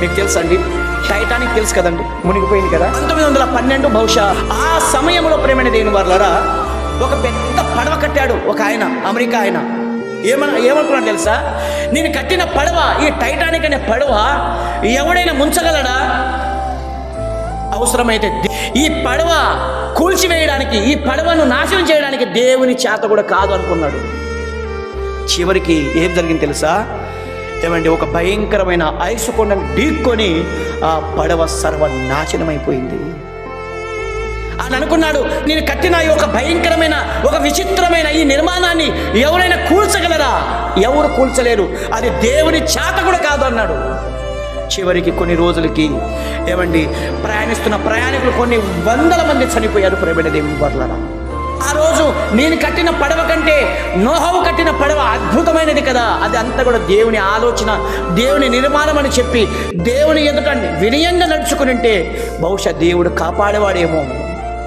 మీకు తెలుసా అండి టైటానిక్ తెలుసు కదండి? మునిగిపోయింది కదా? పంతొమ్మిది వందల పన్నెండు బహుశా ఆ సమయంలో ప్రేమైన దేని వాళ్ళరా ఒక పెద్ద పడవ కట్టాడు ఒక ఆయన అమెరికా ఆయన. ఏమన్నా ఏమనుకున్నాడు తెలుసా? నేను కట్టిన పడవ ఈ టైటానిక్ అనే పడవ ఎవడైనా ముంచగలడా? అవసరమైతే ఈ పడవ కూల్చివేయడానికి ఈ పడవను నాశనం చేయడానికి దేవుని చేత కూడా కాదు అనుకున్నాడు. చివరికి ఏం జరిగింది తెలుసా? ఏమండి ఒక భయంకరమైన ఐసు కొండను ఢీక్కొని ఆ పడవ సర్వనాశనమైపోయింది. అని అనుకున్నాడు నేను కట్టిన ఈ ఒక భయంకరమైన ఒక విచిత్రమైన ఈ నిర్మాణాన్ని ఎవరైనా కూల్చగలరా? ఎవరు కూల్చలేరు? అది దేవుని చేత కూడా కాదు అన్నాడు. చివరికి కొన్ని రోజులకి ఏమండి ప్రయాణిస్తున్న ప్రయాణికులు కొన్ని వందల మంది చనిపోయారు ప్రేమైన దేవుని వర్లరా. రోజు నేను కట్టిన పడవ కంటే నోహవు కట్టిన పడవ అద్భుతమైనది కదా. అది అంతా కూడా దేవుని ఆలోచన దేవుని నిర్మాణం అని చెప్పి దేవుని ఎదుట వినయంగా నడుచుకుని ఉంటే బహుశా దేవుడు కాపాడేవాడేమో.